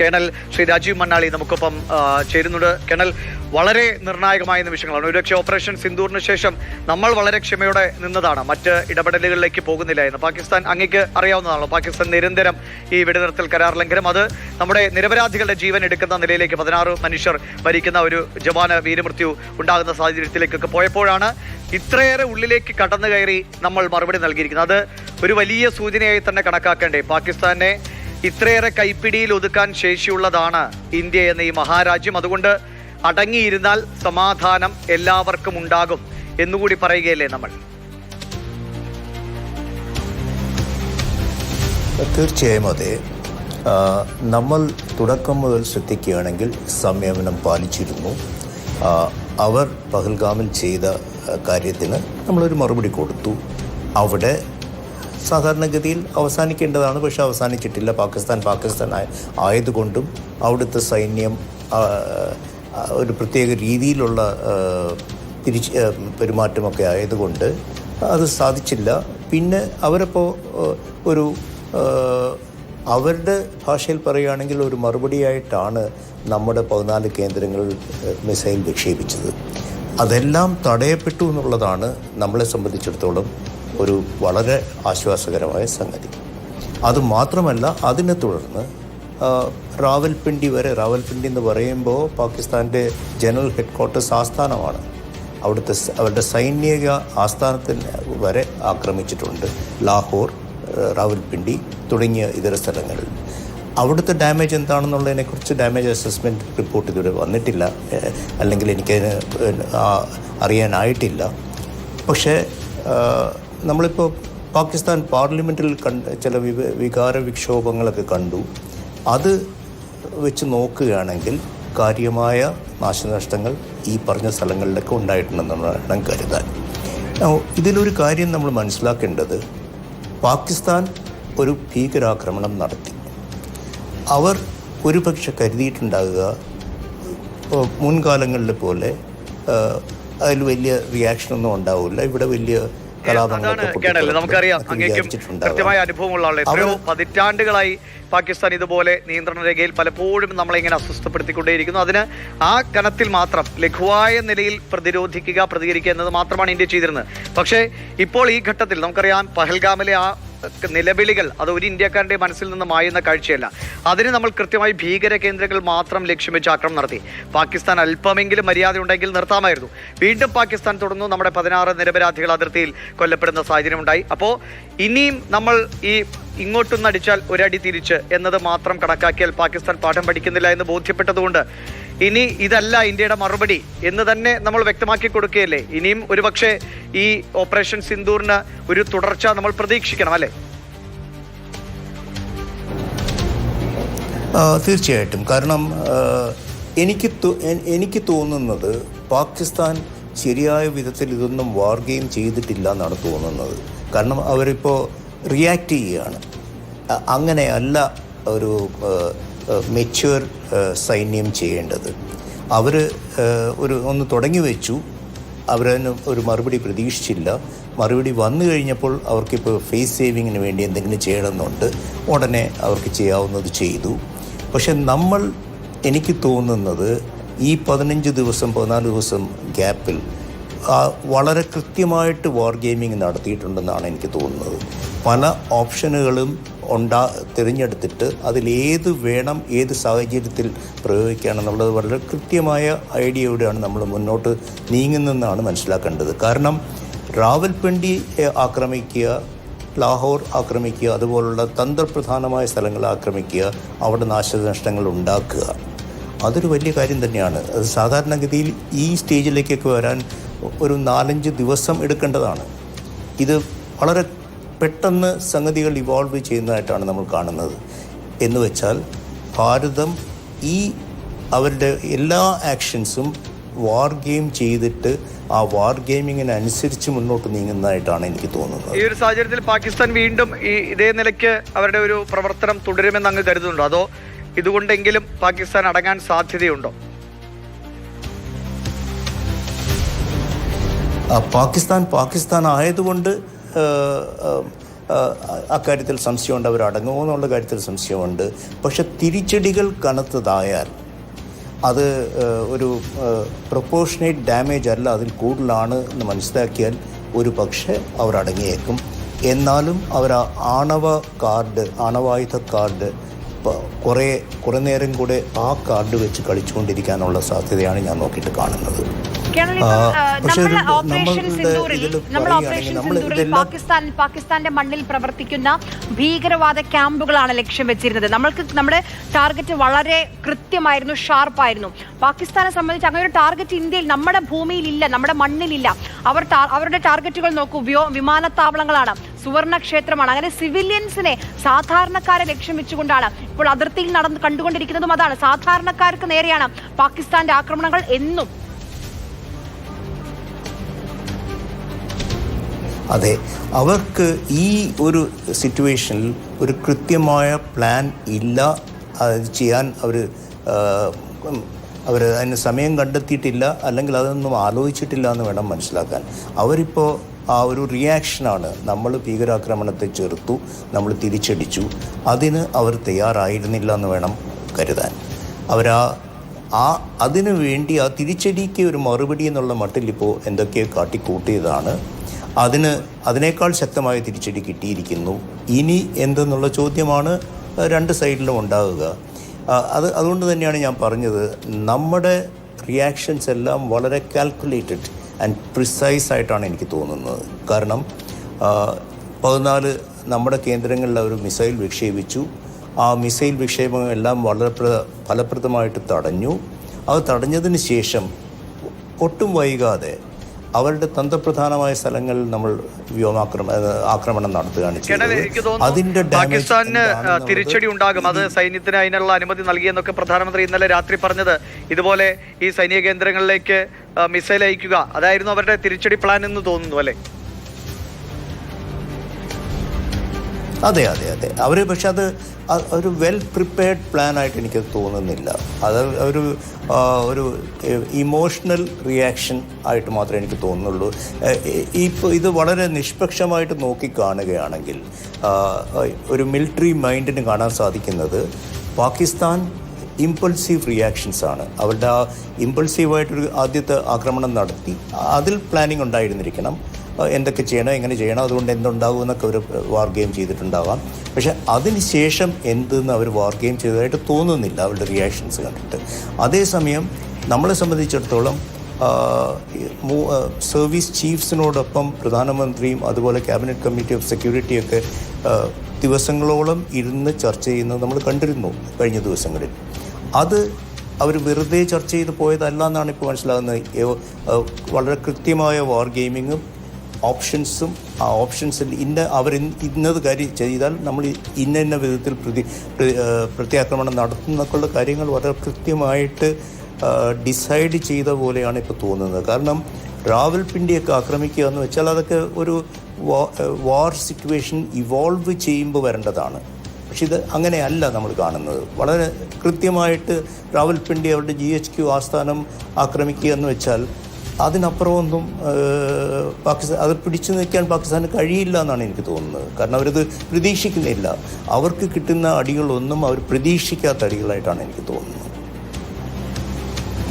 Colonel Shri Rajeev Mannali നമുക്കൊപ്പം ചേരുന്നുണ്ട്. Colonel വളരെ നിർണായകമായ നിമിഷങ്ങളാണ് ഒരുപക്ഷെ ഓപ്പറേഷൻ സിന്ദൂറിന് ശേഷം നമ്മൾ വളരെ ക്ഷമയോടെ നിന്നതാണ്. മറ്റ് ഇടപെടലുകളിലേക്ക് പോകുന്നില്ല എന്ന്. പാകിസ്ഥാൻ അങ്ങേക്ക് അറിയാവുന്നതാണല്ലോ. പാകിസ്ഥാൻ നിരന്തരം ഈ വെടിനിർത്തൽ കരാർ ലംഘനം. അത് നമ്മുടെ നിരപരാധികളുടെ ജീവൻ എടുക്കുന്ന നിലയിലേക്ക് പതിനാറ് മനുഷ്യർ ഭരിക്കുന്ന ഒരു ജവാന് വീരമൃത്യു ഉണ്ടാകുന്ന സാഹചര്യത്തിലേക്കൊക്കെ പോയപ്പോഴാണ് ഇത്രയേറെ ഉള്ളിലേക്ക് കടന്നു കയറി നമ്മൾ മറുപടി നൽകിയിരിക്കുന്നത്. അത് ഒരു വലിയ സൂചനയായി തന്നെ കണക്കാക്കേണ്ടേ. പാകിസ്ഥാനെ ഇത്രയേറെ കൈപ്പിടിയിൽ ഒതുക്കാൻ ശേഷിയുള്ളതാണ് ഇന്ത്യ എന്ന ഈ മഹാരാജ്യം. അതുകൊണ്ട് അടങ്ങിയിരുന്നാൽ സമാധാനം എല്ലാവർക്കും ഉണ്ടാകും എന്നുകൂടി പറയുകയല്ലേ നമ്മൾ. തീർച്ചയായും അതെ. നമ്മൾ തുടക്കം മുതൽ ശ്രദ്ധിക്കുകയാണെങ്കിൽ സംയമനം പാലിച്ചിരുന്നു. അവർ പഹൽഗാമിൽ ചെയ്ത കാര്യത്തിന് നമ്മളൊരു മറുപടി കൊടുത്തു. അവിടെ സാധാരണഗതിയിൽ അവസാനിക്കേണ്ടതാണ് പക്ഷെ അവസാനിച്ചിട്ടില്ല. പാകിസ്ഥാൻ പാകിസ്ഥാൻ ആയ- ആയതുകൊണ്ടും അവിടുത്തെ സൈന്യം ഒരു പ്രത്യേക രീതിയിലുള്ള തിരിച്ച് പെരുമാറ്റമൊക്കെ ആയതുകൊണ്ട് അത് സാധിച്ചില്ല. പിന്നെ അവരപ്പോൾ ഒരു അവരുടെ ഭാഷയിൽ പറയുകയാണെങ്കിൽ ഒരു മറുപടിയായിട്ടാണ് നമ്മുടെ പതിനാല് കേന്ദ്രങ്ങൾ മിസൈൽ വിക്ഷേപിച്ചത്. അതെല്ലാം തടയപ്പെട്ടു എന്നുള്ളതാണ് നമ്മളെ സംബന്ധിച്ചിടത്തോളം ഒരു വളരെ ആശ്വാസകരമായ സംഗതി. അതുമാത്രമല്ല അതിനെ തുടർന്ന് റാവൽപിണ്ടി വരെ റാവൽപിണ്ടി എന്ന് പറയുമ്പോൾ പാകിസ്ഥാന്റെ ജനറൽ ഹെഡ് ക്വാർട്ടേഴ്സ് ആസ്ഥാനമാണ്. അവിടുത്തെ അവരുടെ സൈനിക ആസ്ഥാനത്തിന് വരെ ആക്രമിച്ചിട്ടുണ്ട് ലാഹോർ റാവൽപിണ്ടി തുടങ്ങിയ ഇതര സ്ഥലങ്ങളിൽ. അവിടുത്തെ ഡാമേജ് എന്താണെന്നുള്ളതിനെക്കുറിച്ച് ഡാമേജ് അസസ്മെന്റ് റിപ്പോർട്ട് ഇതുവരെ വന്നിട്ടില്ല. അല്ലെങ്കിൽ എനിക്കതിന് അറിയാനായിട്ടില്ല. പക്ഷേ നമ്മളിപ്പോൾ പാകിസ്ഥാൻ പാർലമെന്റിൽ കണ്ട് ചില വികാര വിക്ഷോഭങ്ങളൊക്കെ കണ്ടു. അത് വെച്ച് നോക്കുകയാണെങ്കിൽ കാര്യമായ നാശനഷ്ടങ്ങൾ ഈ പറഞ്ഞ സ്ഥലങ്ങളിലൊക്കെ ഉണ്ടായിട്ടുണ്ടെന്നാണ് കരുതാൻ. ഇതിലൊരു കാര്യം നമ്മൾ മനസ്സിലാക്കേണ്ടത് പാകിസ്ഥാൻ ഒരു ഭീകരാക്രമണം നടത്തി. അവർ ഒരുപക്ഷെ കരുതിയിട്ടുണ്ടാകുക മുൻകാലങ്ങളിലെ പോലെ അതിൽ വലിയ റിയാക്ഷനൊന്നും ഉണ്ടാവില്ല. ഇവിടെ വലിയ കേണൽ. നമുക്കറിയാം അങ്ങേക്കും കൃത്യമായ അനുഭവമുള്ള ആളെ എത്രയോ പതിറ്റാണ്ടുകളായി പാകിസ്ഥാൻ ഇതുപോലെ നിയന്ത്രണ രേഖയിൽ പലപ്പോഴും നമ്മളെ ഇങ്ങനെ അസ്വസ്ഥപ്പെടുത്തിക്കൊണ്ടേയിരിക്കുന്നു. അതിന് ആ കനത്തിൽ മാത്രം ലഘുവായ നിലയിൽ പ്രതിരോധിക്കുക പ്രതികരിക്കുക എന്നത് മാത്രമാണ് ഇന്ത്യ ചെയ്തിരുന്നത്. പക്ഷേ ഇപ്പോൾ ഈ ഘട്ടത്തിൽ നമുക്കറിയാം പഹൽഗാമിലെ ആ നിലവിളികൾ അത് ഒരു ഇന്ത്യക്കാരന്റെ മനസ്സിൽ നിന്ന് മായുന്ന കാഴ്ചയല്ല. അതിന് നമ്മൾ കൃത്യമായി ഭീകര കേന്ദ്രങ്ങൾ മാത്രം ലക്ഷ്യം വെച്ച് ആക്രമണം നടത്തി. പാകിസ്ഥാൻ അല്പമെങ്കിലും മര്യാദ ഉണ്ടെങ്കിൽ നിർത്താമായിരുന്നു. വീണ്ടും പാകിസ്ഥാൻ തുടർന്നു നമ്മുടെ പതിനാറ് നിരപരാധികൾ അതിർത്തിയിൽ കൊല്ലപ്പെടുന്ന സാഹചര്യം ഉണ്ടായി അപ്പോൾ ഇനിയും നമ്മൾ ഈ ഇങ്ങോട്ടൊന്നടിച്ചാൽ ഒരടി തിരിച്ച് എന്നത് മാത്രം കണക്കാക്കിയാൽ പാകിസ്ഥാൻ പാഠം പഠിക്കുന്നില്ല എന്ന് ബോധ്യപ്പെട്ടതുകൊണ്ട് ഇനി ഇതല്ല ഇന്ത്യയുടെ മറുപടി എന്ന് തന്നെ നമ്മൾ വ്യക്തമാക്കി കൊടുക്കുകയല്ലേ? ഇനിയും ഒരുപക്ഷെ ഈ ഓപ്പറേഷൻ സിന്ദൂറിന് ഒരു തുടർച്ച നമ്മൾ പ്രതീക്ഷിക്കണം അല്ലേ? തീർച്ചയായിട്ടും. കാരണം എനിക്ക് എനിക്ക് തോന്നുന്നത് പാകിസ്ഥാൻ ശരിയായ വിധത്തിൽ ഇതൊന്നും വാർ ഗെയിം ചെയ്തിട്ടില്ല എന്നാണ് തോന്നുന്നത്. കാരണം അവരിപ്പോൾ റിയാക്ട് ചെയ്യുകയാണ് അങ്ങനെയല്ല ഒരു മെച്യൂർ സൈന്യം ചെയ്യേണ്ടത്. അവർ ഒരു ഒന്ന് തുടങ്ങി വെച്ചു. അവരതിന് ഒരു മറുപടി പ്രതീക്ഷിച്ചില്ല. മറുപടി വന്നു കഴിഞ്ഞപ്പോൾ അവർക്കിപ്പോൾ ഫേസ് സേവിങ്ങിന് വേണ്ടി എന്തെങ്കിലും ചെയ്യണമെന്നുണ്ട്. ഉടനെ അവർക്ക് ചെയ്യാവുന്നത് ചെയ്തു. പക്ഷെ നമ്മൾ എനിക്ക് തോന്നുന്നത് ഈ പതിനഞ്ച് ദിവസം പതിനാല് ദിവസം ഗ്യാപ്പിൽ വളരെ കൃത്യമായിട്ട് വാർ ഗെയിമിംഗ് നടത്തിയിട്ടുണ്ടെന്നാണ് എനിക്ക് തോന്നുന്നത്. പല ഓപ്ഷനുകളും ഉണ്ടാ തിരഞ്ഞെടുത്തിട്ട് അതിലേത് വേണം ഏത് സാഹചര്യത്തിൽ പ്രയോഗിക്കണം എന്നുള്ളത് വളരെ കൃത്യമായ ഐഡിയയോടെയാണ് നമ്മൾ മുന്നോട്ട് നീങ്ങുന്നതെന്നാണ് മനസ്സിലാക്കേണ്ടത്. കാരണം റാവൽപിണ്ടി ആക്രമിക്കുക ലാഹോർ ആക്രമിക്കുക അതുപോലുള്ള തന്ത്രപ്രധാനമായ സ്ഥലങ്ങൾ ആക്രമിക്കുക അവിടെ നാശനഷ്ടങ്ങൾ ഉണ്ടാക്കുക. അതൊരു വലിയ കാര്യം തന്നെയാണ്. അത് സാധാരണഗതിയിൽ ഈ സ്റ്റേജിലേക്കൊക്കെ വരാൻ ഒരു നാലഞ്ച് ദിവസം എടുക്കേണ്ടതാണ്. ഇത് വളരെ പെട്ടെന്ന് സംഗതികൾ ഇവോൾവ് ചെയ്യുന്നതായിട്ടാണ് നമ്മൾ കാണുന്നത്. എന്ന് വെച്ചാൽ ഭാരതം ഈ അവരുടെ എല്ലാ ആക്ഷൻസും വാർ ഗെയിം ചെയ്തിട്ട് ആ വാർ ഗെയിമിങ്ങിനനുസരിച്ച് മുന്നോട്ട് നീങ്ങുന്നതായിട്ടാണ് എനിക്ക് തോന്നുന്നത്. ഈ ഒരു സാഹചര്യത്തിൽ പാകിസ്ഥാൻ വീണ്ടും ഈ ഇതേ നിലയ്ക്ക് അവരുടെ ഒരു പ്രവർത്തനം തുടരുമെന്ന് അങ്ങ് കരുതുന്നുണ്ടോ? അതോ ഇതുകൊണ്ടെങ്കിലും പാകിസ്ഥാൻ അടങ്ങാൻ സാധ്യതയുണ്ടോ? പാകിസ്ഥാൻ പാകിസ്ഥാൻ ആയതുകൊണ്ട് അക്കാര്യത്തിൽ സംശയമുണ്ട് അവർ അടങ്ങുമോ എന്നുള്ള കാര്യത്തിൽ സംശയമുണ്ട്. പക്ഷെ തിരിച്ചടികൾ കനത്തതായാൽ അത് ഒരു പ്രൊപ്പോർഷനേറ്റ് ഡാമേജ് അല്ല അതിൽ കൂടുതലാണ് എന്ന് മനസ്സിലാക്കിയാൽ ഒരു പക്ഷേ അവർ അടങ്ങിയേക്കും. എന്നാലും അവർ ആ ആണവ കാർഡ് ആണവായുധ കാർഡ് കുറേ കുറേ നേരം കൂടെ ആ കാർഡ് വെച്ച് കളിച്ചുകൊണ്ടിരിക്കാനുള്ള സാധ്യതയാണ് ഞാൻ നോക്കിയിട്ട് കാണുന്നത്. പക്ഷേ ഓപ്പറേഷൻ സിന്ദൂറിൽ നമ്മൾ ഓപ്പറേഷൻ സിന്ദൂറിൽ പാകിസ്ഥാൻ പാകിസ്ഥാന്റെ മണ്ണിൽ പ്രവർത്തിക്കുന്ന ഭീകരവാദ ക്യാമ്പുകളാണ് ലക്ഷ്യം വെച്ചിരുന്നത്. നമ്മൾക്ക് നമ്മുടെ ടാർഗറ്റ് വളരെ കൃത്യമായിരുന്നു ഷാർപ്പായിരുന്നു പാകിസ്ഥാനെ സംബന്ധിച്ച് അങ്ങനെ ഒരു ടാർഗറ്റ് ഇന്ത്യയിൽ നമ്മുടെ ഭൂമിയിൽ ഇല്ല നമ്മുടെ മണ്ണിലില്ല. അവർ അവരുടെ ടാർഗറ്റുകൾ നോക്കൂ. വ്യോ വിമാനത്താവളങ്ങളാണ് സുവർണ ക്ഷേത്രമാണ് അങ്ങനെ സിവിലിയൻസിനെ സാധാരണക്കാരെ ലക്ഷ്യം വെച്ചുകൊണ്ടാണ് ഇപ്പോൾ അതിർത്തിയിൽ നടന്ന് കണ്ടുകൊണ്ടിരിക്കുന്നതും അതാണ്. സാധാരണക്കാർക്ക് നേരെയാണ് പാകിസ്ഥാന്റെ ആക്രമണങ്ങൾ എന്നും അതെ. അവർക്ക് ഈ ഒരു സിറ്റുവേഷനിൽ ഒരു കൃത്യമായ പ്ലാൻ ഇല്ല. അത് ചെയ്യാൻ അവർ അവർ അതിന് സമയം കണ്ടെത്തിയിട്ടില്ല. അല്ലെങ്കിൽ അതൊന്നും ആലോചിച്ചിട്ടില്ല എന്ന് വേണം മനസ്സിലാക്കാൻ. അവരിപ്പോൾ ആ ഒരു റിയാക്ഷനാണ് നമ്മൾ ഭീകരാക്രമണത്തെ ചെറുത്തു നമ്മൾ തിരിച്ചടിച്ചു. അതിന് അവർ തയ്യാറായിരുന്നില്ല എന്ന് വേണം കരുതാൻ. അവരാ ആ അതിനു വേണ്ടി ആ തിരിച്ചടിക്ക് ഒരു മറുപടി എന്നുള്ള മട്ടിൽ ഇപ്പോൾ എന്തൊക്കെയോ കാട്ടിക്കൂട്ടിയതാണ് അതിന് അതിനേക്കാൾ ശക്തമായ തിരിച്ചടി കിട്ടിയിരിക്കുന്നു. ഇനി എന്തെന്നുള്ള ചോദ്യമാണ് രണ്ട് സൈഡിലും ഉണ്ടാകുക. അത് അതുകൊണ്ട് തന്നെയാണ് ഞാൻ പറഞ്ഞത് നമ്മുടെ റിയാക്ഷൻസ് എല്ലാം വളരെ കാൽക്കുലേറ്റഡ് ആൻഡ് പ്രിസൈസ് ആയിട്ടാണ് എനിക്ക് തോന്നുന്നത്. കാരണം പതിനാല് നമ്മുടെ കേന്ദ്രങ്ങളിൽ അവർ മിസൈൽ വിക്ഷേപിച്ചു. ആ മിസൈൽ വിക്ഷേപം എല്ലാം വളരെ പ്ര- ഫലപ്രദമായിട്ട് തടഞ്ഞു. അത് തടഞ്ഞതിന് ശേഷം ഒട്ടും വൈകാതെ അവരുടെ തന്ത്രപ്രധാനമായ സ്ഥലങ്ങളിൽ നമ്മൾ വ്യോമാക്രമ ഏഹ് ആക്രമണം നടത്തുകയാണ് അതിന്റെ പാകിസ്ഥാന് തിരിച്ചടി ഉണ്ടാകും. അത് സൈന്യത്തിന് അതിനുള്ള അനുമതി നൽകിയെന്നൊക്കെ പ്രധാനമന്ത്രി ഇന്നലെ രാത്രി പറഞ്ഞത്. ഇതുപോലെ ഈ സൈനിക കേന്ദ്രങ്ങളിലേക്ക് മിസൈൽ അയക്കുക അതായിരുന്നു അവരുടെ തിരിച്ചടി പ്ലാൻ എന്ന് തോന്നുന്നു അല്ലെ? അതെ അതെ അതെ. അവർ പക്ഷെ അത് ഒരു വെൽ പ്രിപ്പയർഡ് പ്ലാൻ ആയിട്ട് എനിക്ക് തോന്നുന്നില്ല. അത് ഒരു ഒരു ഇമോഷണൽ റിയാക്ഷൻ ആയിട്ട് മാത്രമേ എനിക്ക് തോന്നുന്നുള്ളൂ. ഇപ്പോൾ ഇത് വളരെ നിഷ്പക്ഷമായിട്ട് നോക്കി കാണുകയാണെങ്കിൽ ആ, ഒരു മിലിറ്ററി മൈൻഡിന് കാണാൻ സാധിക്കുന്നത് പാകിസ്ഥാൻ ഇമ്പൾസീവ് റിയാക്ഷൻസ് ആണ്. അവരുടെ ആ ഇമ്പൾസീവായിട്ടൊരു ആദ്യത്തെ ആക്രമണം നടത്തി. അതിൽ പ്ലാനിങ് ഉണ്ടായിരുന്നിരിക്കണം. എന്തൊക്കെ ചെയ്യണം എങ്ങനെ ചെയ്യണം അതുകൊണ്ട് എന്തുണ്ടാവും എന്നൊക്കെ അവർ വാർ ഗെയിം ചെയ്തിട്ടുണ്ടാവാം. പക്ഷെ അതിനുശേഷം എന്തെന്ന് അവർ വാർ ഗെയിം ചെയ്തതായിട്ട് തോന്നുന്നില്ല അവരുടെ റിയാക്ഷൻസ് കണ്ടിട്ട്. അതേസമയം നമ്മളെ സംബന്ധിച്ചിടത്തോളം സർവീസ് ചീഫ്സിനോടൊപ്പം പ്രധാനമന്ത്രിയും അതുപോലെ ക്യാബിനറ്റ് കമ്മിറ്റി ഓഫ് സെക്യൂരിറ്റിയൊക്കെ ദിവസങ്ങളോളം ഇരുന്ന് ചർച്ച ചെയ്യുന്നത് നമ്മൾ കണ്ടിരുന്നു കഴിഞ്ഞ ദിവസങ്ങളിൽ. അത് അവർ വെറുതെ ചർച്ച ചെയ്ത് പോയതല്ല എന്നാണ് ഇപ്പോൾ മനസ്സിലാകുന്നത്. വളരെ കൃത്യമായ വാർ ഗെയിമിങ്ങും ഓപ്ഷൻസും ആ ഓപ്ഷൻസിൽ ഇന്ന അവർ ഇന്നത് കാര്യം ചെയ്താൽ നമ്മൾ ഇന്ന ഇന്ന വിധത്തിൽ പ്രതി പ്രത്യാക്രമണം നടത്തുന്നൊക്കെയുള്ള കാര്യങ്ങൾ വളരെ കൃത്യമായിട്ട് ഡിസൈഡ് ചെയ്ത പോലെയാണ് ഇപ്പോൾ തോന്നുന്നത്. കാരണം റാവൽപിണ്ടിയൊക്കെ ആക്രമിക്കുക എന്ന് വെച്ചാൽ അതൊക്കെ ഒരു വാർ സിറ്റുവേഷൻ ഇവോൾവ് ചെയ്യുമ്പോൾ വരേണ്ടതാണ്. പക്ഷെ ഇത് അങ്ങനെയല്ല നമ്മൾ കാണുന്നത്. വളരെ കൃത്യമായിട്ട് റാവൽപിണ്ടി അവരുടെ ജി എച്ച് ക്യു ആസ്ഥാനം ആക്രമിക്കുക എന്ന് വെച്ചാൽ അതിനപ്പുറമൊന്നും പാകിസ്ഥാൻ അത് പിടിച്ചു നിൽക്കാൻ പാകിസ്ഥാന് കഴിയില്ല എന്നാണ് എനിക്ക് തോന്നുന്നത്. കാരണം അവരത് പ്രതീക്ഷിക്കുന്നില്ല. അവർക്ക് കിട്ടുന്ന അടികളൊന്നും അവർ പ്രതീക്ഷിക്കാത്ത അടികളായിട്ടാണ് എനിക്ക് തോന്നുന്നത്.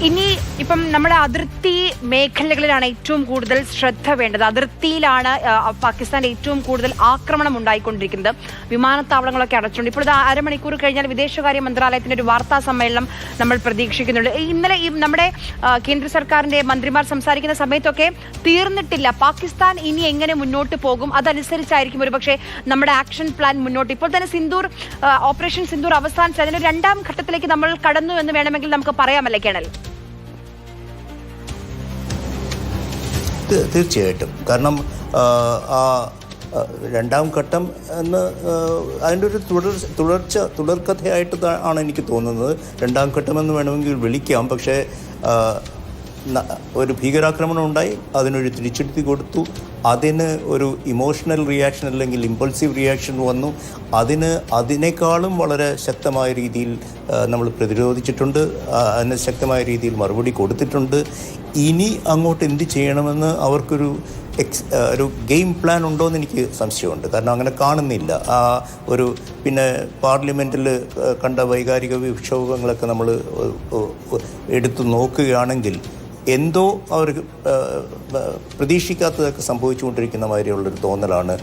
ഇനി ഇപ്പം നമ്മുടെ അതിർത്തി മേഖലകളിലാണ് ഏറ്റവും കൂടുതൽ ശ്രദ്ധ വേണ്ടത്. അതിർത്തിയിലാണ് പാകിസ്ഥാൻ ഏറ്റവും കൂടുതൽ ആക്രമണം ഉണ്ടായിക്കൊണ്ടിരിക്കുന്നത്. വിമാനത്താവളങ്ങളൊക്കെ അടച്ചുകൊണ്ട് ഇപ്പോൾ അരമണിക്കൂർ കഴിഞ്ഞാൽ വിദേശകാര്യ മന്ത്രാലയത്തിന്റെ ഒരു വാർത്താ സമ്മേളനം നമ്മൾ പ്രതീക്ഷിക്കുന്നുണ്ട്. ഇന്നലെ ഈ നമ്മുടെ കേന്ദ്ര സർക്കാരിന്റെ മന്ത്രിമാർ സംസാരിക്കുന്ന സമയത്തൊക്കെ തീർന്നിട്ടില്ല. പാകിസ്ഥാൻ ഇനി എങ്ങനെ മുന്നോട്ട് പോകും? അതനുസരിച്ചായിരിക്കും ഒരുപക്ഷെ നമ്മുടെ ആക്ഷൻ പ്ലാൻ മുന്നോട്ട്. ഇപ്പോൾ തന്നെ സിന്ദൂർ ഓപ്പറേഷൻ സിന്ദൂർ അവസാനിച്ച് അതിന്റെ രണ്ടാം ഘട്ടത്തിലേക്ക് നമ്മൾ കടന്നു എന്ന് വേണമെങ്കിൽ നമുക്ക് പറയാമല്ലേ കേണൽ? തീർച്ചയായിട്ടും. കാരണം ആ, രണ്ടാം ഘട്ടം എന്ന് അതിന്റെ ഒരു തുടർ തുടർച്ച തുടർക്കഥയായിട്ട് ആണ് എനിക്ക് തോന്നുന്നത്. രണ്ടാം ഘട്ടം എന്ന് വേണമെങ്കിൽ വിളിക്കാം. പക്ഷേ ഒരു ഭീകരാക്രമണം ഉണ്ടായി അതിനൊരു തിരിച്ചെടുത്തി കൊടുത്തു. അതിന് ഒരു ഇമോഷണൽ റിയാക്ഷൻ അല്ലെങ്കിൽ ഇമ്പൾസീവ് റിയാക്ഷൻ വന്നു. അതിന് അതിനേക്കാളും വളരെ ശക്തമായ രീതിയിൽ നമ്മൾ പ്രതിരോധിച്ചിട്ടുണ്ട്. അതിന് ശക്തമായ രീതിയിൽ മറുപടി കൊടുത്തിട്ടുണ്ട്. ഇനി അങ്ങോട്ട് എന്ത് ചെയ്യണമെന്ന് അവർക്കൊരു എക്സ് ഒരു ഗെയിം പ്ലാൻ ഉണ്ടോ എന്ന് എനിക്ക് സംശയമുണ്ട്. കാരണം അങ്ങനെ കാണുന്നില്ല. ആ ഒരു പിന്നെ പാർലമെന്റിൽ കണ്ട വൈകാരിക വിക്ഷോഭങ്ങളൊക്കെ നമ്മൾ എടുത്തു നോക്കുകയാണെങ്കിൽ എന്തോ ആ, പ്രതീക്ഷിക്കാത്തതൊക്കെ സംഭവിച്ചുകൊണ്ടിരിക്കുന്ന മാതിരിയുള്ളൊരു തോന്നലാണ്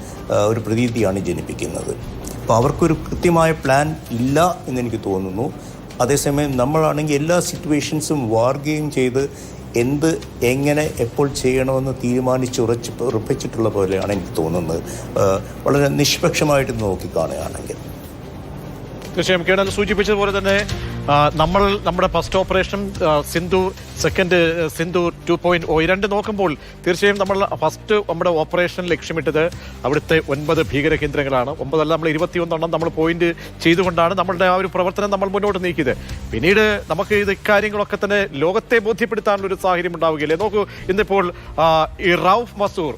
ഒരു പ്രതീതിയാണ് ജനിപ്പിക്കുന്നത്. അപ്പോൾ അവർക്കൊരു കൃത്യമായ പ്ലാൻ ഇല്ല എന്നെനിക്ക് തോന്നുന്നു. അതേസമയം നമ്മളാണെങ്കിൽ എല്ലാ സിറ്റുവേഷൻസും വാർഗെയിം ചെയ്ത് എന്ത് എങ്ങനെ എപ്പോൾ ചെയ്യണമെന്ന് തീരുമാനിച്ച് ഉറച്ച് ഉറപ്പിച്ചിട്ടുള്ള പോലെയാണ് എനിക്ക് തോന്നുന്നത്. വളരെ നിഷ്പക്ഷമായിട്ട് നോക്കിക്കാണുകയാണെങ്കിൽ തീർച്ചയായും കേടാൻ സൂചിപ്പിച്ചതുപോലെ തന്നെ നമ്മൾ നമ്മുടെ first operation Sindhu second Sindhu two point O രണ്ട് നോക്കുമ്പോൾ തീർച്ചയായും നമ്മൾ ഫസ്റ്റ് നമ്മുടെ ഓപ്പറേഷൻ ലക്ഷ്യമിട്ടത് അവിടുത്തെ ഒൻപത് ഭീകര കേന്ദ്രങ്ങളാണ് ഒമ്പതല്ല നമ്മൾ ഇരുപത്തിയൊന്നെണ്ണം നമ്മൾ പോയിന്റ് ചെയ്തുകൊണ്ടാണ് നമ്മളുടെ ആ ഒരു പ്രവർത്തനം നമ്മൾ മുന്നോട്ട് നീക്കിയത്. പിന്നീട് നമുക്ക് ഇത് ഇക്കാര്യങ്ങളൊക്കെ തന്നെ ലോകത്തെ ബോധ്യപ്പെടുത്താനുള്ള ഒരു സാഹചര്യം ഉണ്ടാവുകയില്ലേ? നോക്കൂ ഇന്നിപ്പോൾ ഈ റൌഫ് മസൂർ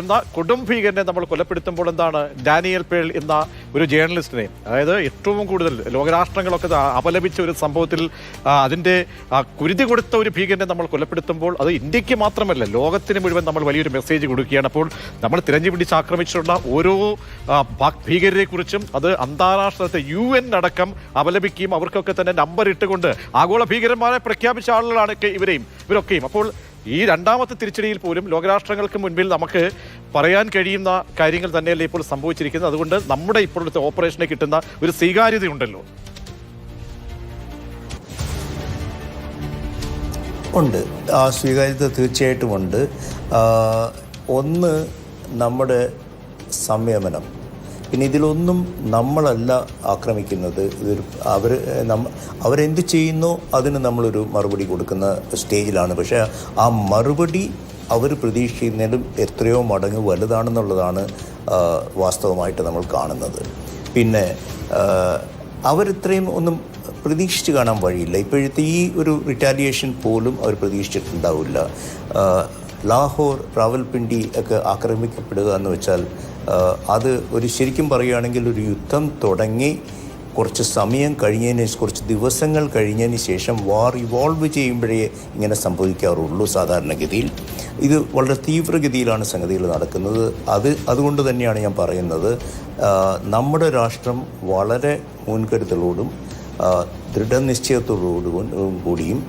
എന്ന കൊടും ഭീകരനെ നമ്മൾ കൊലപ്പെടുത്തുമ്പോൾ എന്താണ്? ഡാനിയൽ പേൾ എന്ന ഒരു ജേർണലിസ്റ്റിനെ അതായത് ഏറ്റവും കൂടുതൽ ലോകരാഷ്ട്രങ്ങളൊക്കെ അപലപിച്ച ഒരു സംഭവത്തിൽ അതിന്റെ കുരുതി കൊടുത്ത ഒരു ഭീകരനെ നമ്മൾ കൊലപ്പെടുത്തുമ്പോൾ അത് ഇന്ത്യയ്ക്ക് മാത്രമല്ല ലോകത്തിന് മുഴുവൻ നമ്മൾ വലിയൊരു മെസ്സേജ് കൊടുക്കുകയാണ്. അപ്പോൾ നമ്മൾ തിരഞ്ഞു പിടിച്ച് ആക്രമിച്ചിട്ടുള്ള ഓരോ ഭീകരരെക്കുറിച്ചും അത് അന്താരാഷ്ട്രത്തെ യു എൻ അടക്കം അപലപിക്കുകയും അവർക്കൊക്കെ തന്നെ നമ്പർ ഇട്ടുകൊണ്ട് ആഗോള ഭീകരന്മാരെ പ്രഖ്യാപിച്ച ആളുകളാണ് ഇവരെയും ഇവരൊക്കെയും. അപ്പോൾ ഈ രണ്ടാമത്തെ തിരിച്ചടിയിൽ പോലും ലോകരാഷ്ട്രങ്ങൾക്ക് മുൻപിൽ നമുക്ക് പറയാൻ കഴിയുന്ന കാര്യങ്ങൾ തന്നെയല്ലേ ഇപ്പോൾ സംഭവിച്ചിരിക്കുന്നത്. അതുകൊണ്ട് നമ്മുടെ ഇപ്പോഴത്തെ ഓപ്പറേഷനെ കിട്ടുന്ന ഒരു സ്വീകാര്യതയുണ്ടല്ലോ. ഉണ്ട്. ആ സ്വീകാര്യത തീർച്ചയായിട്ടും ഉണ്ട്. ഒന്ന് നമ്മുടെ സംയമനം. പിന്നെ ഇതിലൊന്നും നമ്മളല്ല ആക്രമിക്കുന്നത്. ഇതൊരു അവർ അവരെന്ത് ചെയ്യുന്നോ അതിന് നമ്മളൊരു മറുപടി കൊടുക്കുന്ന സ്റ്റേജിലാണ്. പക്ഷേ ആ മറുപടി അവർ പ്രതീക്ഷിക്കുന്നതിലും എത്രയോ മടങ്ങ് വലുതാണെന്നുള്ളതാണ് വാസ്തവമായിട്ട് നമ്മൾ കാണുന്നത്. പിന്നെ അവരിത്രയും ഒന്നും പ്രതീക്ഷിച്ച് കാണാൻ വഴിയില്ല. ഇപ്പോഴത്തെ ഈ ഒരു റിറ്റാലിയേഷൻ പോലും അവർ പ്രതീക്ഷിച്ചിട്ടുണ്ടാവില്ല. ലാഹോർ റാവൽപിണ്ടി ഒക്കെ ആക്രമിക്കപ്പെടുക എന്ന് വെച്ചാൽ അത് ഒരു ശരിക്കും പറയുകയാണെങ്കിൽ ഒരു യുദ്ധം തുടങ്ങി കുറച്ച് സമയം കഴിഞ്ഞതിന് കുറച്ച് ദിവസങ്ങൾ കഴിഞ്ഞതിന് ശേഷം വാർ ഇവോൾവ് ചെയ്യുമ്പോഴേ ഇങ്ങനെ സംഭവിക്കാറുള്ളൂ സാധാരണഗതിയിൽ. ഇത് വളരെ തീവ്രഗതിയിലാണ് സംഗതികൾ നടക്കുന്നത്. അത് അതുകൊണ്ട് തന്നെയാണ് ഞാൻ പറയുന്നത്. നമ്മുടെ രാഷ്ട്രം വളരെ മുൻകരുതലോടും ദൃഢനിശ്ചയത്തോടുകൂടിയും ദൃഢനിശ്ചയത്തോടും കൂടിയും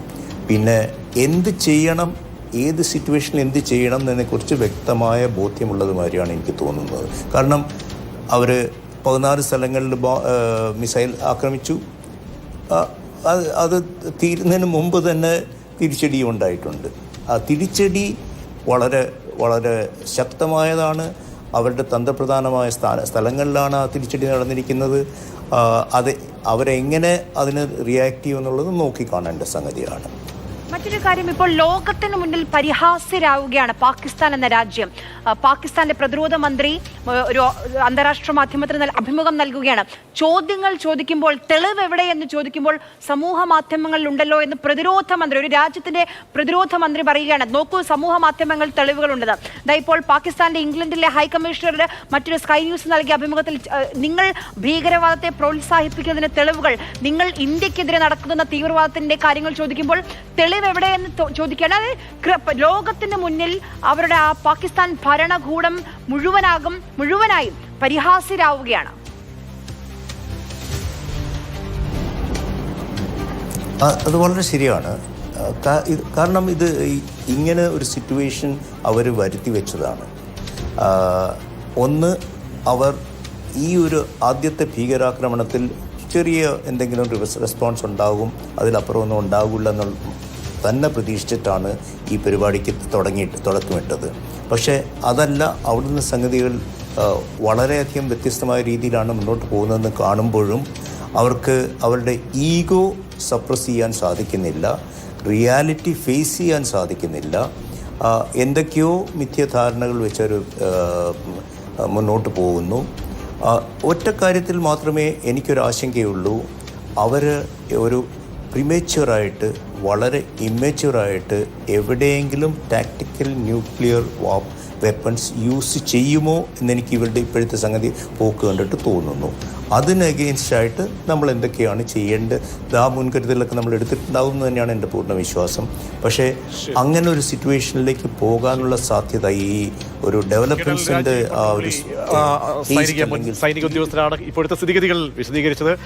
പിന്നെ എന്ത് ചെയ്യണം ഏത് സിറ്റുവേഷനിൽ എന്ത് ചെയ്യണം എന്നതിനെക്കുറിച്ച് വ്യക്തമായ ബോധ്യമുള്ളതുമാതിരിയാണ് എനിക്ക് തോന്നുന്നത്. കാരണം അവർ പതിനാറ് സ്ഥലങ്ങളിൽ മിസൈൽ ആക്രമിച്ചു. അത് തീരുന്നതിന് മുമ്പ് തന്നെ തിരിച്ചടി ഉണ്ടായിട്ടുണ്ട്. ആ തിരിച്ചടി വളരെ വളരെ ശക്തമായതാണ്. അവരുടെ തന്ത്രപ്രധാനമായ സ്ഥാന സ്ഥലങ്ങളിലാണ് ആ തിരിച്ചടി നടന്നിരിക്കുന്നത്. അത് അവരെങ്ങനെ അതിന് റിയാക്ട് ചെയ്യുമെന്നുള്ളത് നോക്കിക്കാണേണ്ട സംഗതിയാണ്. മറ്റൊരു കാര്യം ഇപ്പോൾ ലോകത്തിന് മുന്നിൽ പരിഹാസ്യരാവുകയാണ് പാകിസ്ഥാൻ എന്ന രാജ്യം. പാകിസ്ഥാന്റെ പ്രതിരോധ മന്ത്രി ഒരു അന്താരാഷ്ട്ര മാധ്യമത്തിന് അഭിമുഖം നൽകുകയാണ്. ചോദ്യങ്ങൾ ചോദിക്കുമ്പോൾ തെളിവ് എവിടെ എന്ന് ചോദിക്കുമ്പോൾ സമൂഹ മാധ്യമങ്ങളിൽ ഉണ്ടല്ലോ എന്ന് പ്രതിരോധ മന്ത്രി ഒരു രാജ്യത്തിന്റെ പ്രതിരോധ മന്ത്രി പറയുകയാണ്. നോക്കൂ സമൂഹ മാധ്യമങ്ങൾ തെളിവുകളുണ്ട്. ദാ ഇപ്പോൾ പാകിസ്ഥാന്റെ ഇംഗ്ലണ്ടിലെ ഹൈക്കമ്മീഷണറുടെ മറ്റൊരു സ്കൈ ന്യൂസ് നൽകിയ അഭിമുഖത്തിൽ നിങ്ങൾ ഭീകരവാദത്തെ പ്രോത്സാഹിപ്പിക്കുന്നതിന് തെളിവുകൾ നിങ്ങൾ ഇന്ത്യക്കെതിരെ നടക്കുന്ന തീവ്രവാദത്തിന്റെ കാര്യങ്ങൾ ചോദിക്കുമ്പോൾ തെളിവ് എവിടെയെന്ന് എന്ന് ചോദിക്കുകയാണ്. അതായത് കൃ- ലോകത്തിന് മുന്നിൽ അവരുടെ ആ പാകിസ്ഥാൻ ഭരണകൂടം മുഴുവനാകും മുഴുവനായും പരിഹാസ്യരാവുകയാണ്. അത് വളരെ ശരിയാണ്. കാരണം ഇത് ഇങ്ങനെ ഒരു സിറ്റുവേഷൻ അവർ വരുത്തി വെച്ചതാണ്. ഒന്ന് അവർ ഈ ഒരു ആദ്യത്തെ ഭീകരാക്രമണത്തിൽ ചെറിയ എന്തെങ്കിലും റെസ്പോൺസ് ഉണ്ടാകും. അതിലപ്പുറം ഒന്നും ഉണ്ടാകില്ല എന്നുള്ള തന്നെ പ്രതീക്ഷിച്ചിട്ടാണ് ഈ പരിപാടിക്ക് തുടങ്ങിയിട്ട് തുടക്കമിട്ടത്. പക്ഷേ അതല്ല അവിടുന്ന് സംഗതികൾ വളരെയധികം വ്യത്യസ്തമായ രീതിയിലാണ് മുന്നോട്ട് പോകുന്നതെന്ന് കാണുമ്പോഴും അവർക്ക് അവരുടെ ഈഗോ സപ്രസ് ചെയ്യാൻ സാധിക്കുന്നില്ല റിയാലിറ്റി ഫേസ് ചെയ്യാൻ സാധിക്കുന്നില്ല. എന്തൊക്കെയോ മിഥ്യധാരണകൾ വെച്ചൊരു മുന്നോട്ട് പോകുന്നു. ഒറ്റ കാര്യത്തിൽ മാത്രമേ എനിക്കൊരു ആശങ്കയുള്ളൂ അവർ ഒരു പ്രിമേച്വറായിട്ട് വളരെ ഇമ്മച്ചുവറായിട്ട് എവിടെയെങ്കിലും ടാക്ടിക്കൽ ന്യൂക്ലിയർ വാപ്പ് വെപ്പൺസ് യൂസ് ചെയ്യുമോ എന്നെനിക്ക് ഇവരുടെ ഇപ്പോഴത്തെ സംഗതി പോക്ക് കണ്ടിട്ട് തോന്നുന്നു. അതിന് അഗെയിൻസ്റ്റ് ആയിട്ട് നമ്മൾ എന്തൊക്കെയാണ് ചെയ്യേണ്ടത്? ആ മുൻകരുതലൊക്കെ നമ്മൾ എടുത്തിട്ടുണ്ടാവും എന്ന് തന്നെയാണ് എന്റെ പൂർണ വിശ്വാസം. പക്ഷേ അങ്ങനെ ഒരു സിറ്റുവേഷനിലേക്ക് പോകാനുള്ള സാധ്യത ഈ ഒരു ഡെവലപ്മെന്റ്സിന്റെ ആ ഒരു സൈനിക ഉദ്യോഗസ്ഥരാണ് ഇപ്പോഴത്തെ സ്ഥിതിഗതികൾ വിശദീകരിച്ചത്.